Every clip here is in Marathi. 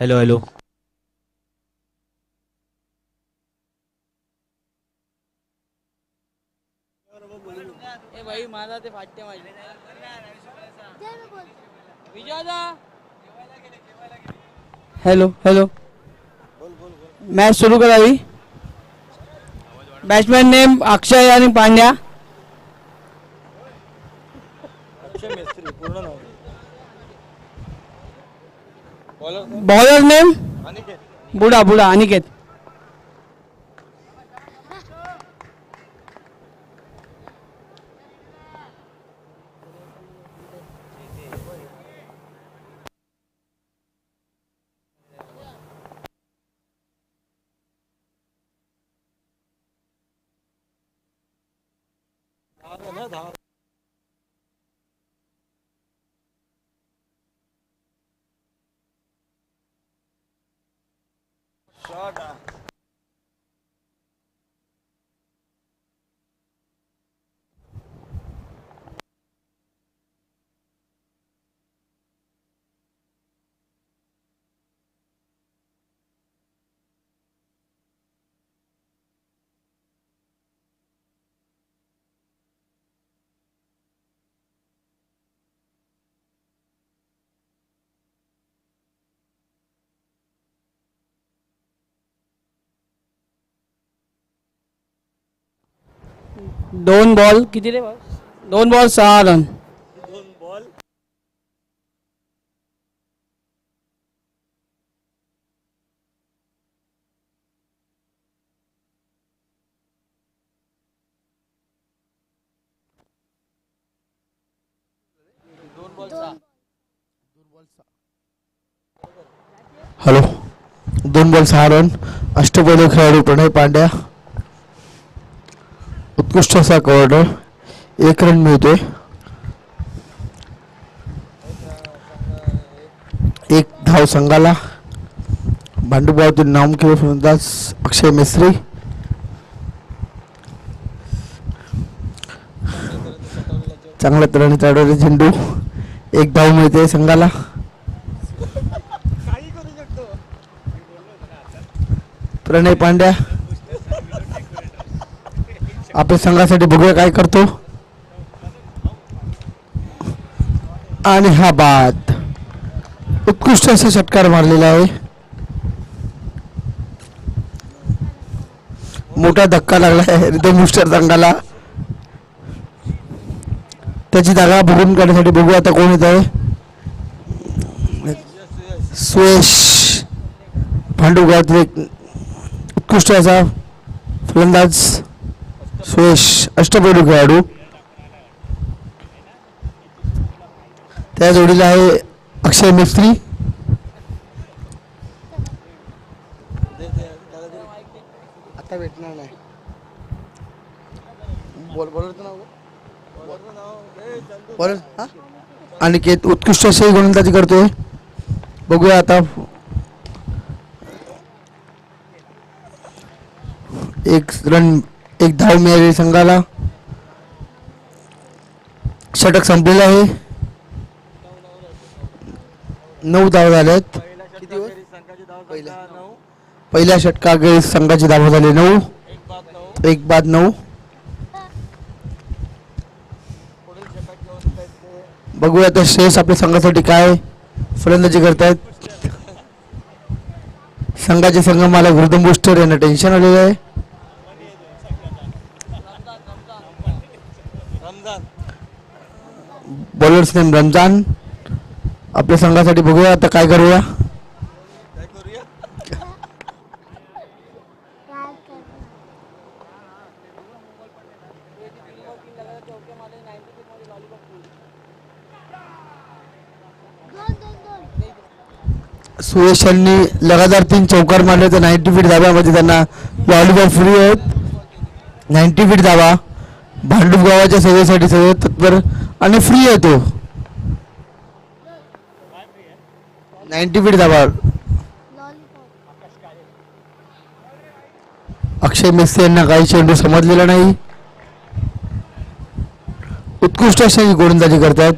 hello hello ए भाई माझा ते फाटते माझे. हॅलो हॅलो मॅच सुरू करावी बॅट्समॅन नेम अक्षय आणि पांड्या. पूर्ण नाव. बॉलर नेम बुडा बुडा अनिकेत. दोन बॉल. किती रे दोन बॉल सहा रन. दोन बॉल. हॅलो. दोन बॉल सहा रन. अष्टपैलू खेळाडू प्रणय पांड्या. उत्कृष्ट असा कॉर्नर एक रन मिळतोय. एक धाव संघाला. भांडुबावतील नामखेळ फलंदाज अक्षय मिस्त्री. चांगल्या तऱ्हेने चढवले झेंडू. एक धाव मिळते संघाला. प्रणय पांड्या. आपल्या संघासाठी बघूया काय करतो. आणि हा बाद. उत्कृष्ट असा षटकार मारलेला आहे. मोठा धक्का लागला आहे रिदम बुस्टर संघाला. त्याची जागा बघून काढण्यासाठी बघू आता कोण येत आहे सुयश भांडुगात एक उत्कृष्ट असा फलंदाज. सुयश अष्टपैलू खेळाडू. त्या जोडीला आहे अक्षय मिस्त्री. आता भेटणार नाही. बोल नाव हा? अनिकेत उत्कृष्ट अशी गोलंदाजी करतोय. बघूया आता. एक रन एक धाव मिळाली संघाला. षटक संपलेलं आहे. नऊ धाव झाल्यात. पहिल्या. षटकागे संघाची धाव झाली नऊ. एक बाद नऊ. षटक बघूया आता श्रेयस आपल्या संघासाठी काय फलंदाजी करतायत. संघाचे संघ मला बुस्टर यांना टेन्शन आलेलं आहे. Bowlers name Ramzan. आपल्या संघासाठी बघूया आता काय करूया? काय सुयश यांनी लगातार तीन चौकार मारले तर नाईन्टी फीट धाब्यामध्ये त्यांना लॉलीबॉल फ्री आहेत नाईन्टी फीट धावा. भांडूप गावाच्या सेवेसाठी सगळं तत्पर आणि फ्री आहे तो. नाईन्टी फीट दाबा अक्षय मेस्ते यांना काही चेंडू समजलेला नाही. उत्कृष्ट अशी गोलंदाजी करतात.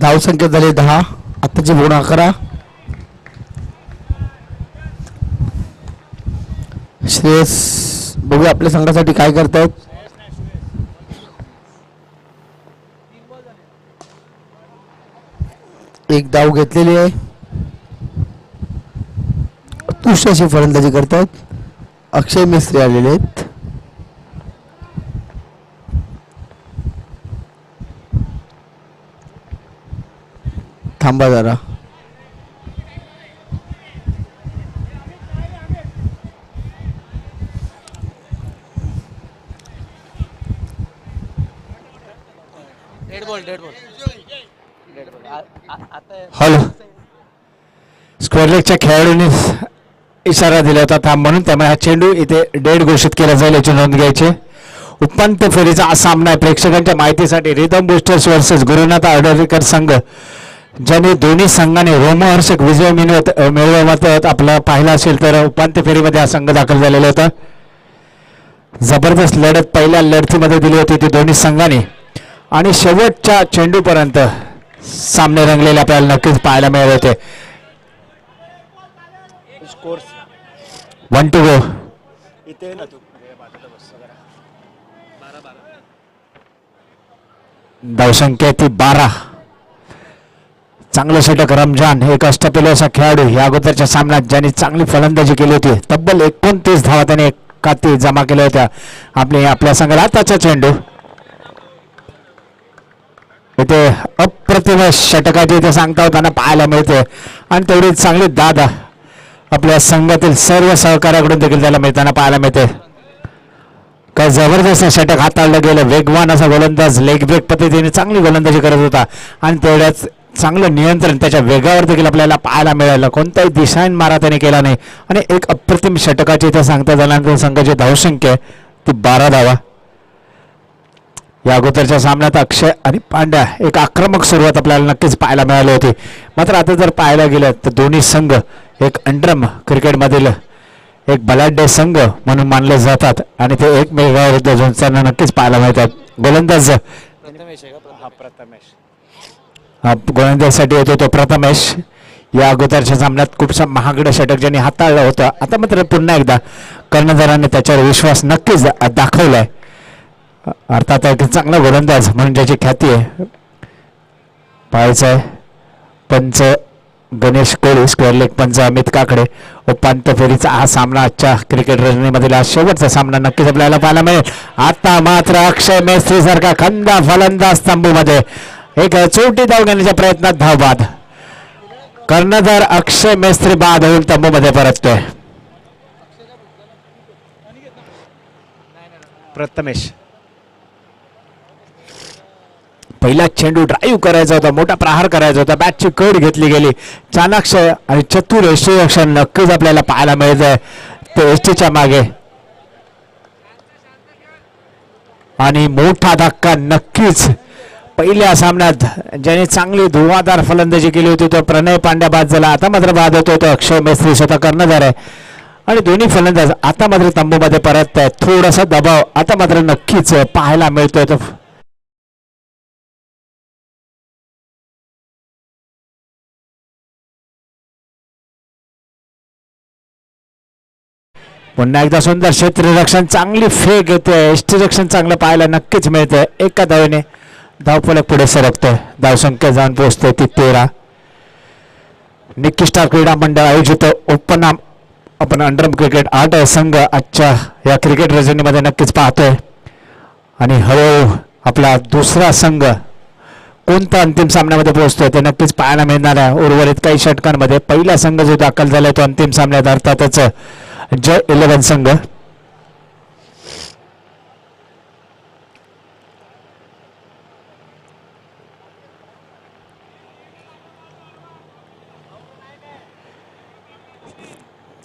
धावसंख्या झाली दहा. आत्ताची गुण अकरा. श्रेयस बघूया आपल्या संघासाठी काय करतायत एक धाव घेतलेली आहे. उत्कृष्ट अशी फलंदाजी करतात. अक्षय मिस्त्री आलेले आहेत. थांबा जरा. हॅलो स्क्वेअर लेगच्या खेळाडूंनी इशारा दिला होता थांब म्हणून. त्यामुळे हा चेंडू इथे डेड घोषित केला जाईल याची नोंद घ्यायची. उपांत्य फेरीचा हा सामना आहे. प्रेक्षकांच्या माहितीसाठी rhythm boosters versus Gurunath Adorikar संघ. ज्यांनी दोन्ही संघाने रोमहर्षक विजय मिळवत मिळवत आपला पाहिला असेल तर उपांत्य फेरीमध्ये हा संघ दाखल झालेला होता. जबरदस्त लढत पहिल्या लढतीमध्ये दिली होती ती दोन्ही संघाने. आणि शेवटच्या चेंडूपर्यंत सामने रंगलेले आपल्याला नक्कीच पाहायला मिळत होते. वन टू गो धावसंख्या ती बारा. चांगलं षटक रमजान एक अष्टपैलू असा खेळाडू. या अगोदरच्या सामन्यात ज्यांनी चांगली फलंदाजी केली होती तब्बल एकोणतीस धावा त्याने एकाती जमा केल्या होत्या. आपले आपल्या संघाला आताचा चेंडू. इथे अप्रतिम षटकाची इथे सांगता होताना पाहायला मिळते. आणि तेवढी चांगली दाद आपल्या संघातील सर्व सहकार्याकडून देखील त्याला मिळताना पाहायला मिळते. काय जबरदस्त षटक हाताळलं गेलं. वेगवान असा गोलंदाज लेग ब्रेक पद्धतीने चांगली गोलंदाजी करत होता. आणि तेवढ्याच चांगलं नियंत्रण त्याच्या वेगावर देखील आपल्याला पाहायला मिळालं. कोणताही दिशाहीन मारा त्याने केला नाही. आणि एक अप्रतिम षटकाची इथे सांगता झाल्यानंतर संघाची धावसंख्या आहे. ती बारा धावा. या अगोदरच्या सामन्यात अक्षय आणि पांड्या एक आक्रमक सुरुवात आपल्याला नक्कीच पाहायला मिळाली होती. मात्र आता जर पाहायला गेलं तर दोन्ही संघ एक अंडरम क्रिकेटमधील एक बलाढ्य संघ म्हणून मानले जातात. आणि ते एकमेकाविरुद्ध झुंजताना नक्कीच पाहायला मिळतात. गोलंदाज प्रथमेश आहे का प्रथमेश हा गोलंदाजसाठी होतो तो प्रथमेश. या अगोदरच्या सामन्यात खूपसा महागडं षटक ज्यांनी हाताळलं होतं. आता मात्र पुन्हा एकदा कर्णधाराने त्याच्यावर विश्वास नक्कीच दाखवलाय. अर्थात एक चांगला गोलंदाज म्हणून ज्याची ख्याती आहे. पाहायचं आहे पंच गणेश कोळी स्क्वेअर लेग पंच अमित काकडे. उपांत्य फेरीचा हा सामना आजच्या क्रिकेट रजनीमधील हा शेवटचा सामना नक्कीच आपल्याला पाहायला मिळेल. आता मात्र अक्षय मेस्त्री सारखा खंदा फलंदाज तंबूमध्ये. एक चोटी धाव घेण्याच्या प्रयत्नात धाव बाद कर्णधार अक्षय मेस्त्री बाद होऊन तंबूमध्ये परततोय. प्रथमेश. पहिला चेंडू ड्राईव्ह करायचा होता मोठा प्रहार करायचा होता बॅटची कड घेतली गेली. चाणाक्ष आणि चतुर यष्टीरक्षण नक्कीच आपल्याला पाहायला मिळत आहे ते एसटीच्या मागे. आणि मोठा धक्का नक्कीच पहिल्या सामन्यात ज्याने चांगली धुवाधार फलंदाजी केली होती तो प्रणय पांड्या बाद झाला. आता मात्र बाद होतो तो अक्षय मेस्त्री स्वतः कर्णधार आहे. आणि दोन्ही फलंदाज आता मात्र तंबूमध्ये परत आहे थोडासा दबाव आता मात्र नक्कीच पाहायला मिळतोय तो. पुन्हा एकदा सुंदर क्षेत्ररक्षण चांगली फेक येते. रक्षण चांगलं पाहायला नक्कीच मिळतंय. एका धावेने धावफलक पुढे सरकतोय. धावसंख्या जाऊन पोहोचते ती तेरा. निकिष्टा क्रीडा मंडळ आयोजित उपनाम आपण अंडरम क्रिकेट आठ संघ आजच्या या क्रिकेट रजनीमध्ये नक्कीच पाहतोय. आणि हळूहळू आपला दुसरा संघ कोणता अंतिम सामन्यामध्ये पोहोचतोय ते नक्कीच पाहायला मिळणार आहे. उर्वरित काही षटकांमध्ये पहिला संघ जो दाखल झालाय तो अंतिम सामन्यात अर्थातच जय इलेव्हन संघ.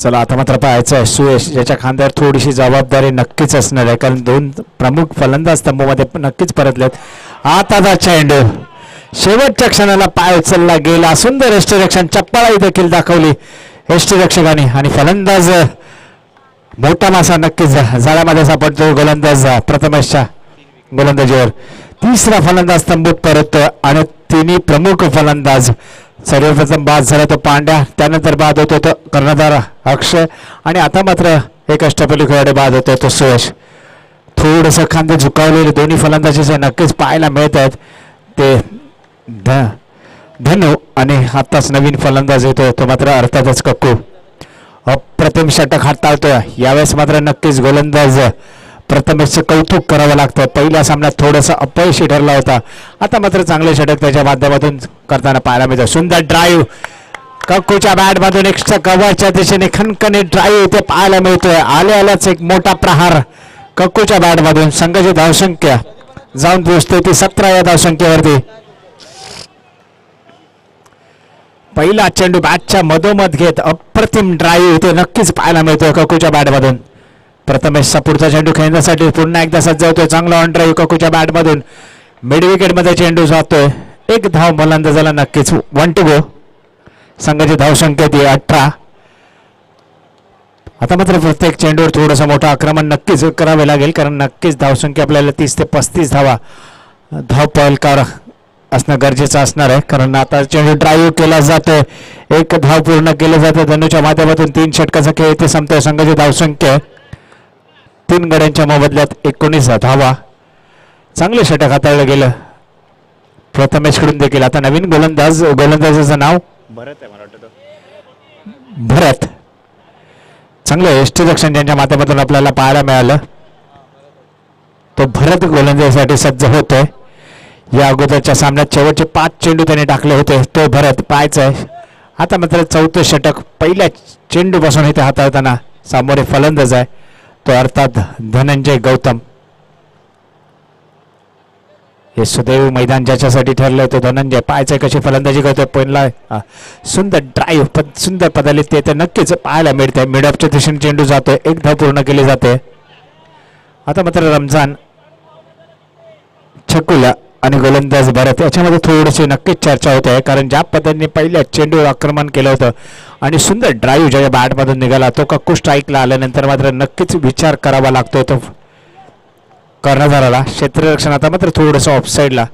चला आता मात्र पाहायचं आहे. सुयश याच्या खांद्यावर थोडीशी जबाबदारी नक्कीच असणार आहे. कारण दोन प्रमुख फलंदाज स्तंभमध्ये नक्कीच परतलेत. आता चेंडू. शेवटच्या क्षणाला पाय उचलला गेला सुंदर यष्टीरक्षण चप्पाळाही देखील दाखवली. यष्टीरक्षकाने आणि फलंदाज मोठा मासा नक्कीच जाळ्यामध्ये सापडतो. गोलंदाज प्रथमेशच्या गोलंदाजीवर. तिसरा फलंदाज तंबूत परत आणि तिन्ही प्रमुख फलंदाज सर्वप्रथम बाद झाला तो पांड्या त्यानंतर बाद होतो तो कर्णधार अक्षय आणि आता मात्र एक अष्टपैलू खेळाडू बाद होतो तो सुयश थोडंसं खांदे झुकावलेले दोन्ही फलंदाजी जे नक्कीच पाहायला मिळत आहेत ते ध धनु आणि आत्ताच नवीन फलंदाज येतो तो मात्र अर्थातच कक्कू. अप्रतिम षटक हाताळतोय यावेळेस मात्र नक्कीच गोलंदाज प्रथमेश कौतुक करावं लागतं. पहिल्या सामन्यात थोडंसं अपयशी ठरला होता. आता मात्र चांगले षटक त्याच्या माध्यमातून करताना पाहायला मिळतं. सुंदर ड्राईव्ह कक्कूच्या बॅटमधून एक्स्ट्रा कव्हरच्या दिशेने खणखणी ड्राईव्ह इथे पाहायला मिळतोय. आले आल्याच एक मोठा प्रहार कक्कूच्या बॅटमधून संघाची धावसंख्या जाऊन पोहोचते ती सतरा या धावसंख्येवरती. पहिला चेंडू बॅटच्या मधोमध घेत अप्रतिम ड्राईव्ह इथे नक्कीच पाहायला मिळतोय कक्कूच्या बॅटमधून प्रथमेशचा पुढचा चेंडू खेळण्यासाठी पुन्हा एकदा सज्ज होतोय चांगला ऑन ड्राईव्ह ककूच्या बॅटमधून मिड विकेटमध्ये चेंडू जातोय. एक धाव फलंदाजाला नक्कीच वन टू गो संघाची धावसंख्या ती अठरा. आता मात्र प्रत्येक चेंडूवर थोडंसं मोठं आक्रमण नक्कीच करावे लागेल कारण नक्कीच धावसंख्या आपल्याला तीस ते पस्तीस धावा. धाव धावपलकार असणं गरजेचं असणार आहे कारण आता चेंडू ड्राईव्ह केला जातोय. एक धाव पूर्ण केले जाते धनुच्या माध्यमातून तीन षटकाचा खेळ इथे संपतोय. संघाची धावसंख्या तीन गड्यांच्या मोबदल्यात एकोणीस धावा चांगले षटक हाताळलं गेलं. प्रथमेशकडून देखील. आता नवीन गोलंदाज गोलंदाजाचं नाव? भरत आहे मला वाटतं भरत. चांगलं यष्टीरक्षण ज्यांच्या माध्यमातून आपल्याला पाहायला मिळालं. तो भरत गोलंदाजीसाठी सज्ज होतोय. या अगोदरच्या सामन्यात शेवटचे पाच चेंडू त्याने टाकले होते. तो भरत पाहायचा आहे. आता मात्र चौथं षटक पहिल्या चेंडूपासून इथे हाताळताना सामोरे फलंदाज आहे. तो अर्थात धनंजय गौतम. हे सुदैव मैदान ज्याच्यासाठी ठरलं तो धनंजय पाहायचं कशी फलंदाजी करतोय. पहिला हा, सुंदर ड्राईव्ह पद सुंदर पदाली ते तर नक्कीच पाहायला मिळते मिडअपच्या दिशेने चेंडू जातोय. एक धाव पूर्ण केली जाते. आता मात्र रमजान छकुला आणि गोलंदाज भरत याच्यामध्ये थोडीशी नक्कीच चर्चा होते कारण ज्या पद्धतीने पहिल्या चेंडूवर आक्रमण केलं होतं आणि सुंदर ड्राईव्ह ज्या बॅटमधून निघाला तो कक्कू स्ट्राईकला आल्यानंतर मात्र नक्कीच विचार करावा लागतो तो. कर्णधाराला क्षेत्ररक्षण आता मात्र थोडंसं ऑफसाईडला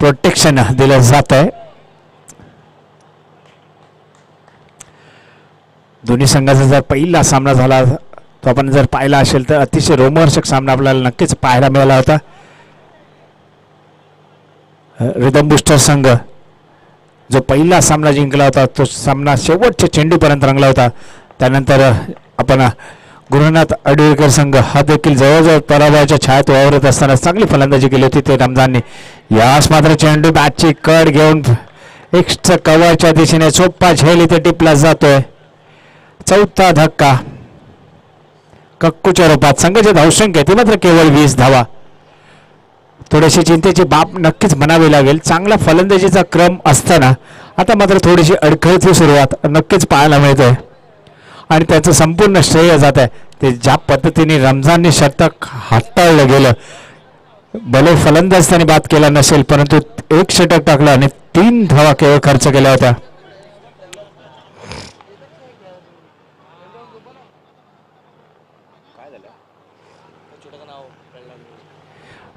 प्रोटेक्शन दिलं जात आहे दोन्ही संघाचा जर पहिला सामना झाला तो आपण जर पाहिला असेल तर अतिशय रोमहर्षक सामना आपल्याला नक्कीच पाहायला मिळाला होता. रिदम बुस्टर संघ. जो पहिला सामना जिंकला होता तो सामना शेवटच्या चेंडूपर्यंत रंगला होता. त्यानंतर आपण गुरुनाथ अडवेकर संघ हा देखील जवळजवळ पराभवाच्या छायात वावरत असताना चांगली फलंदाजी केली होती ते रमजानने. यास मात्र चेंडू बॅटची कड घेऊन एक्स्ट्रा कवरच्या दिशेने सोप्पा झेल इथे टिपला जातोय. चौथा धक्का. कक्कूच्या रूपात संघाची धावसंख्या ती मात्र केवळ वीस धावा. थोडीशी चिंतेची बाब नक्कीच म्हणावी लागेल. चांगला फलंदाजीचा क्रम असताना आता मात्र थोडीशी अडखळीची सुरुवात नक्कीच पाहायला मिळते. आणि त्याचं संपूर्ण श्रेय जात आहे. ते ज्या पद्धतीने रमजानने शतक हाताळलं गेलं भले फलंदाज त्याने बाद केला नसेल परंतु एक षटक टाकलं आणि तीन धावा केवळ खर्च केल्या होत्या.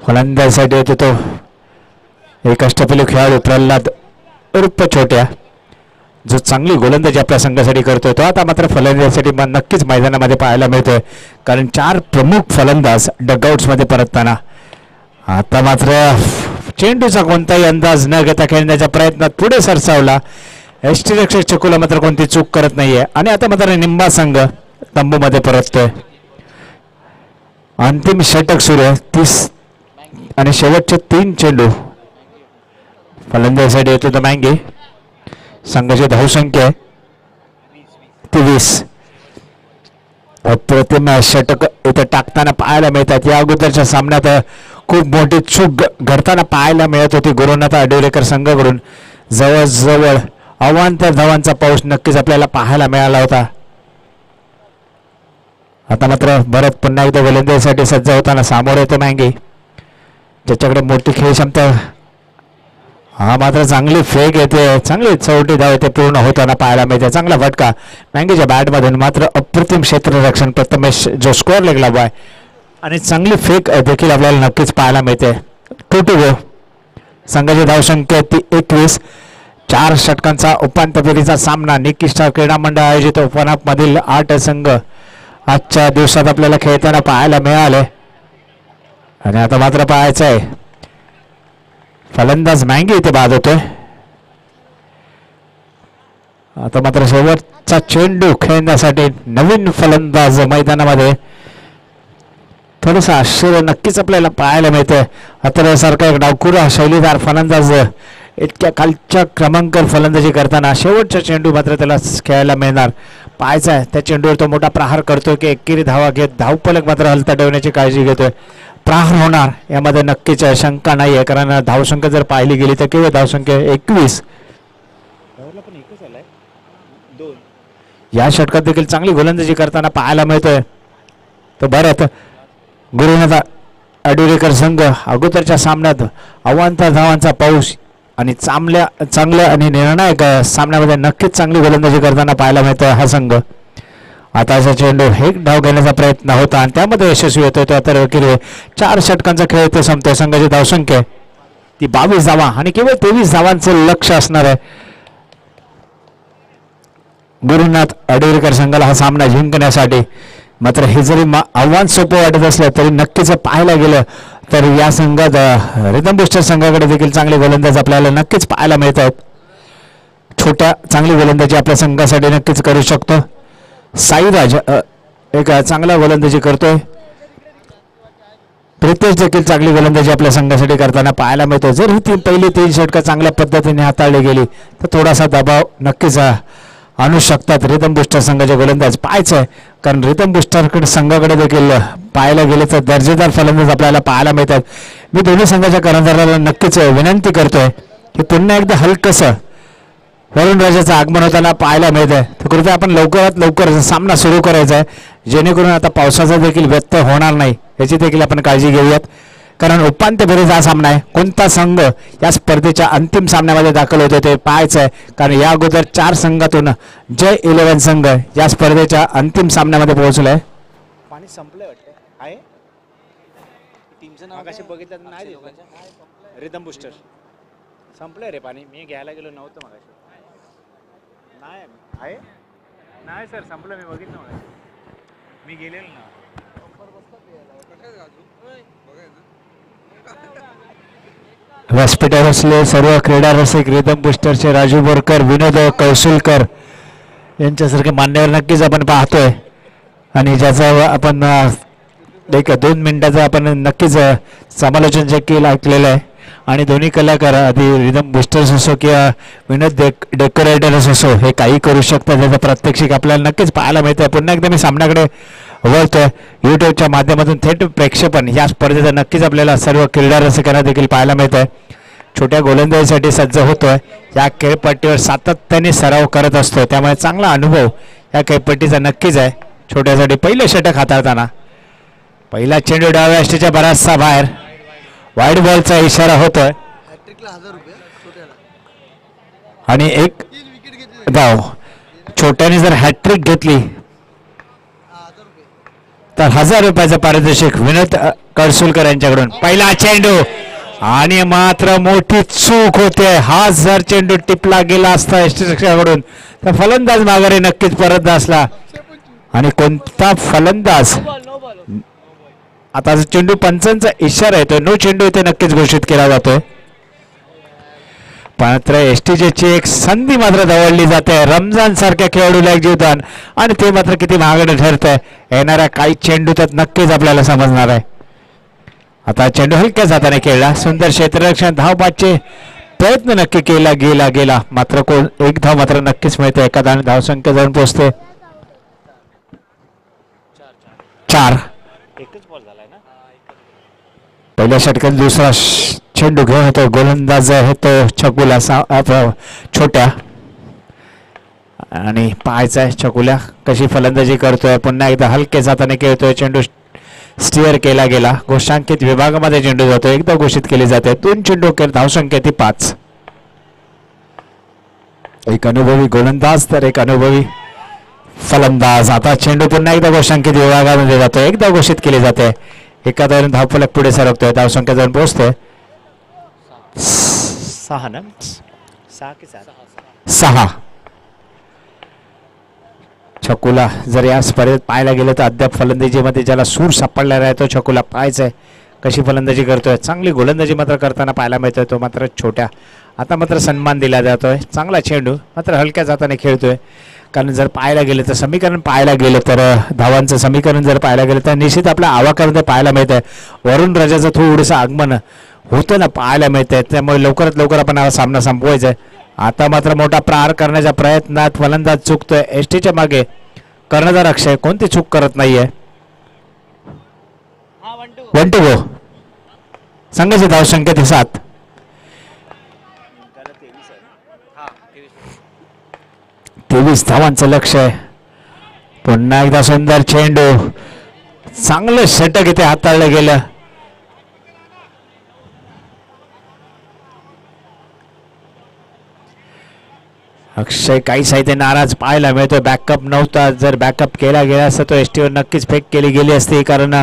फलंदाजीसाठी येतो तो. एक अष्टपैलू खेळाडू प्रल्हाद उर्फ छोट्या जो चांगली गोलंदाजी आपल्या संघासाठी करतोय तो आता मात्र फलंदाजीसाठी मग नक्कीच मैदानामध्ये पाहायला मिळतोय. कारण चार प्रमुख फलंदाज डगआउट्समध्ये परतताना. आता मात्र चेंडूचा कोणताही अंदाज न घेता खेळण्याच्या प्रयत्नात पुढे सरसावला. यष्टीरक्षक चकुला मात्र कोणती चूक करत नाहीये. आणि आता मात्र निंबा संघ तंबूमध्ये परततोय. अंतिम षटक सुरू आहे. तीस आणि शेवटचे तीन चेंडू. फलंदाजीसाठी येतो तर मँगे. संघाची धावसंख्या आहे. तेवीस. प्रतिम षटक इथं टाकताना पाहायला मिळतात. या अगोदरच्या सामन्यात खूप मोठी चूक घ- घडताना पाहायला मिळत होती. गुरुनाथ आडिवरेकर संघाकडून जवळजवळ अवांतर धावांचा पाऊस नक्कीच आपल्याला पाहायला मिळाला होता. आता मात्र भरत पुन्हा एकदा गोलंदाजीसाठी सज्ज होताना सामोरे येतो मँगी. ज्याच्याकडे मोठी खेळ क्षमता हा मात्र चांगली फेक येते चांगली चौटी धाव येते पूर्ण होताना पाहायला मिळते. चांगला फटका. मँगीच्या बॅटमधून मात्र अप्रतिम क्षेत्ररक्षण प्रथमेश जो स्कोअर लेगला आहे आणि चांगली फेक देखील आपल्याला नक्कीच पाहायला मिळते. टू टू गो संघाची धावसंख्या ती एकवीस. चार षटकांचा उपांत्य फेरीचा सामना. निकिष्ठा क्रीडा मंडळ आयोजित ओपन मधील आठ संघ आजच्या दिवसात आपल्याला खेळताना पाहायला मिळाले. आणि आता मात्र पाहायचं आहे फलंदाज मँगी इथे बाद होतोय. आता मात्र शेवटचा चेंडू खेळण्यासाठी नवीन फलंदाज मैदानामध्ये थोडस आश्चर्य नक्कीच आपल्याला पाहायला मिळतंय. आता एक डावखुरा शैलीदार फलंदाज इतक्या खालच्या क्रमांक फलंदाजी करताना शेवटचा चेंडू मात्र त्याला खेळायला मिळणार. पाहायचा आहे त्या चेंडूवर तो मोठा प्रहार करतोय की एकेरी धावा घेत धावपलक मात्र हलता ठेवण्याची काळजी घेतोय. प्रहार होणार यामध्ये नक्कीच शंका नाही आहे. कारण धावसंख्या जर पाहिली गेली तर केवळ धावसंख्या एकवीस. या षटकात देखील चांगली गोलंदाजी करताना पाहायला मिळतोय. तर बरं गुरुनाथ आडुरेकर संघ अगोदरच्या सामन्यात अवांतर धावांचा पाऊस आणि चांगल्या चांगल्या आणि निर्णायक सामन्यामध्ये नक्कीच चांगली गोलंदाजी करताना पाहायला मिळतोय हा संघ. आताचा चेंडू हे डाव घेण्याचा प्रयत्न होता आणि त्यामध्ये यशस्वी होतो तो आता वकील चार षटकांचा खेळ इथे संपतोय. संघाची धावसंख्या आहे. ती बावीस धावा आणि केवळ तेवीस धावांचं लक्ष असणार आहे. गुरुनाथ अडेरकर संघाला हा सामना जिंकण्यासाठी मात्र हे जरी मा- आव्हान सोपं वाटत असलं तरी नक्कीच पाहायला गेलं तर या संघात रिदम बुस्टर संघाकडे देखील चांगले गोलंदाज आपल्याला नक्कीच पाहायला मिळत आहेत छोट्या चांगली गोलंदाजी आपल्या संघासाठी नक्कीच करू शकतो. साईराज एक चांगला गोलंदाजी करतोय. प्रत्येक देखील चांगली गोलंदाजी आपल्या संघासाठी करताना पाहायला मिळतो जर ही तीन पहिली तीन षटकं चांगल्या पद्धतीने हाताळली गेली तर थोडासा दबाव नक्कीच आणू शकतात रिदम बुस्टर संघाचे गोलंदाज. पाहायचं आहे कारण रिदम बुस्टरकडे संघाकडे देखील पाहायला गेले तर दर्जेदार फलंदाज आपल्याला पाहायला मिळतात. मी दोन्ही संघाच्या कर्णधाराला नक्कीच विनंती करतोय की पुन्हा एकदा हलकसं वरुण राजाचं आगमन होताना पाहायला मिळत आहे तर कृपया आपण लवकरात लवकर सामना सुरू करायचा आहे. जेणेकरून आता पावसाचा देखील व्यत्यय होणार नाही. याची देखील आपण काळजी घेऊयात. कारण उपांत्य फेरीचा हा सामना आहे. कोणता संघ या स्पर्धेच्या अंतिम सामन्यामध्ये दाखल होतो ते पाहायचं आहे कारण या अगोदर चार संघातून जय इलेव्हन संघ या स्पर्धेच्या अंतिम सामन्यामध्ये पोहोचलाय. पाणी संपलंय वाटतं. आहे? टीमचं नाव कशी बघितलं नाही रिदम बुस्टर. संपलंय रे पाणी. मी घ्यायला गेलो नव्हतं मग नाही आहे? नाही सर संपलं मी बघितलं मग मी गेलेलो ना. व्यासपीठावर असले सर्व क्रीडा रसिक रिदम बुस्टरचे राजू बोरकर विनोद कौशलकर यांच्यासारखे मान्यवर नक्कीच आपण पाहतोय. आणि ज्याचं आपण एक दोन मिनिटाचं आपण नक्कीच समालोचन जे केलं ऐकलेलं आहे. आणि दोन्ही कलाकार आधी रिदम बुस्टर्स असो किंवा विनोद डेक डेकोरेटर्स असो हे काही करू शकतात. त्याचा प्रात्यक्षिक आपल्याला नक्कीच पाहायला मिळतं पुन्हा एकदा मी सामन्याकडे वळतोय. यूट्यूबच्या माध्यमातून थेट प्रेक्षेपण या स्पर्धेचं नक्कीच आपल्याला सर्व क्रीडा रसिकांना देखील पाहायला मिळत आहे छोट्या गोलंदाजीसाठी सज्ज होतोय. या खेळपट्टीवर सातत्याने सराव करत असतो त्यामुळे चांगला अनुभव या खेळपट्टीचा नक्कीच आहे. छोट्यासाठी पहिलं षटक हाताळताना. पहिला चेंडू डाव्या अष्टीच्या बराचसा बाहेर. वाईट बॉलचा इशारा होतोय. आणि एक धाव छोट्याने जर हॅट्रिक घेतली तर हजार रुपयाचं पारितोषिक विनोद कडसुलकर यांच्याकडून. पहिला चेंडू आणि मात्र मोठी चूक होते. हा जर चेंडू टिपला गेला असता यष्टीरक्षकाकडून तर फलंदाज माघारी नक्कीच परत असला. आणि कोणता फलंदाज आता जो चेंडू पंचांचा इशारा येतोय नो चेंडू इथे नक्कीच घोषित केला जातोय. मात्र एस ची एक संधी मात्र दवडली जाते. रमजान सारख्या खेळाडूला एक जीवदान. आणि ते मात्र किती महागडे ठरतंय. येणाऱ्या काही चेंडू तर नक्कीच आपल्याला समजणार आहे. आता चेंडू हलक्याच हाताने खेळला. सुंदर क्षेत्ररक्षण धावपाचे प्रयत्न नक्की केला गेला गेला. मात्र कोण एक धाव मात्र नक्कीच मिळते. एखादा धावसंख्या जाऊन पोहोचते. चार एकच बॉल झालाय ना पहिल्या षटकात दुसरा चेंडू घेऊन येतो. गोलंदाज होतो छकुला सा छोट्या. आणि पाहायचा आहे छकुल्या कशी फलंदाजी करतोय. पुन्हा एकदा हलके जाताना खेळतोय. चेंडू स्टिअर केला गेला. घोषांकित विभागामध्ये चेंडू जातो एकदा घोषित केली जाते. दोन चेंडू खेळ धावसंख्या ती पाच. एक अनुभवी गोलंदाज तर एक अनुभवी फलंदाज. आता चेंडू पुन्हा एकदा घोषांकित विभागामध्ये जातो एकदा घोषित केली जाते. एका धावून धावफलक पुढे सरकतोय धावसंख्या जाऊन पोहोचतोय. सहा ना? सहा की सात? सहा. छकुला जर या स्पर्धेत पाहायला गेलं तर अद्याप फलंदाजीमध्ये ज्याला सूर सापडलेला आहे तो छकुला पाहायचा आहे. कशी फलंदाजी करतोय? चांगली गोलंदाजी मात्र करताना पाहायला मिळतोय तो मात्र छोट्या. आता मात्र सन्मान दिला जातोय. चांगला चेंडू मात्र हलक्या जाताने खेळतोय. कारण जर पाहायला गेलं तर समीकरण पाहायला गेलं तर धावांचं समीकरण जर पाहायला गेलं तर निश्चित आपल्या आवाकामध्ये पाहायला मिळतंय. वरुण राजाचं थोडंसं आगमन होतं ना पाहायला मिळतंय. त्यामुळे लवकरात लवकर आपण हा सामना संपवायचा आहे आता मात्र मोठा प्रहार करण्याच्या प्रयत्नात फलंदाज चुकतोय. एस टीच्या मागे कर्णधार अक्षय कोणती चूक करत नाहीये? One two. गो संघाची धावसंख्या ती सात. तेवीस धावांचं लक्ष आहे. पुन्हा एकदा सुंदर चेंडू. चांगलं षटक इथे हाताळलं गेलं. अक्षय काही साहित्य नाराज पाहायला मिळतो बॅकअप नव्हता जर बॅकअप केला गेला असता तो एस टीवर नक्कीच फेक केली गेली असती कारण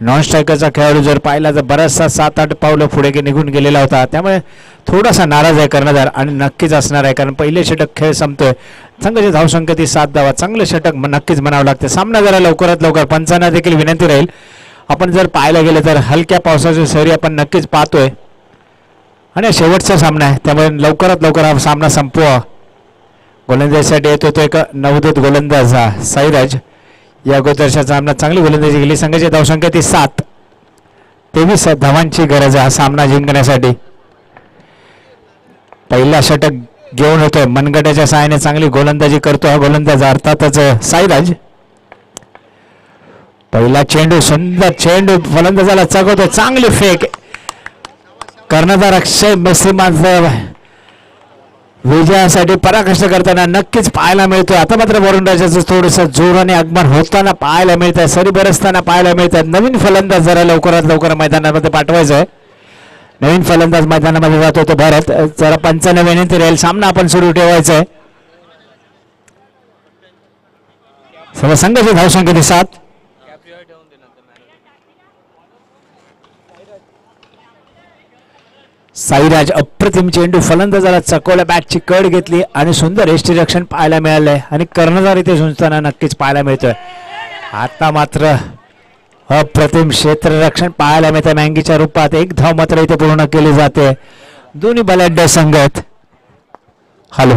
नॉन स्ट्रायकरचा खेळाडू जर पाहिला तर बराचसा सात आठ पावलं पुढे निघून गेलेला होता. त्यामुळे थोडासा नाराज आहे कर्णधार आणि नक्कीच असणार आहे कारण पहिले षटक खेळ संपतोय. संघाची धावसंख्या ती सात धावा. चांगलं षटक नक्कीच म्हणावं लागतं. सामना जरा लवकरात लवकर. पंचांना देखील विनंती राहील. आपण जर पाहायला गेलं तर हलक्या पावसाची सरी आपण नक्कीच पाहतोय. आणि शेवटचा सामना आहे. त्यामुळे लवकरात लवकर हा सामना संपवा. गोलंदाजीसाठी येतो तो एक नवदूत गोलंदाज हा साईराज. या अगोदरच्या सामना चांगली गोलंदाजी केली. संघाची धावसंख्या ती सात. तेवीस धावांची गरज आहे हा सामना जिंकण्यासाठी. पहिला षटक घेऊन होतोय. मनगटाच्या सहाय्याने चांगली गोलंदाजी करतो हा गोलंदाज. अर्थातच साईराज. पहिला चेंडू सुंदर चेंडू. फलंदाजाला चगवतो. चांगली फेक. कर्णधार अक्षय मेस्त्री विजयासाठी पराकष्ट करताना नक्कीच पाहायला मिळतोय. आता मात्र वरुण राजाचं थोडंसं जोराने आगमन होताना पाहायला मिळत आहे सरी बरसताना पाहायला मिळत आहे नवीन फलंदाज जरा लवकरात लवकर मैदानामध्ये पाठवायचं आहे नवीन फलंदाज मैदानामध्ये जातो तो भारत. जरा पंचांना विनंती राहील सामना आपण सुरू ठेवायचा आहे सर्व संघाची धावसंख्या सात. साईराज अप्रतिम चेंडू फलंदाजाला चकवल्या बॅटची कड घेतली आणि सुंदर रक्षण पाहायला मिळालंय. आणि कर्णधार इथे झुंजताना नक्कीच पाहायला मिळतोय. आता मात्र अप्रतिम क्षेत्ररक्षण पाहायला मिळतं मँगीच्या रूपात एक धाव मात्र इथे पूर्ण केली जाते. दोन्ही बलाढ्य संघ आहेत हॅलो.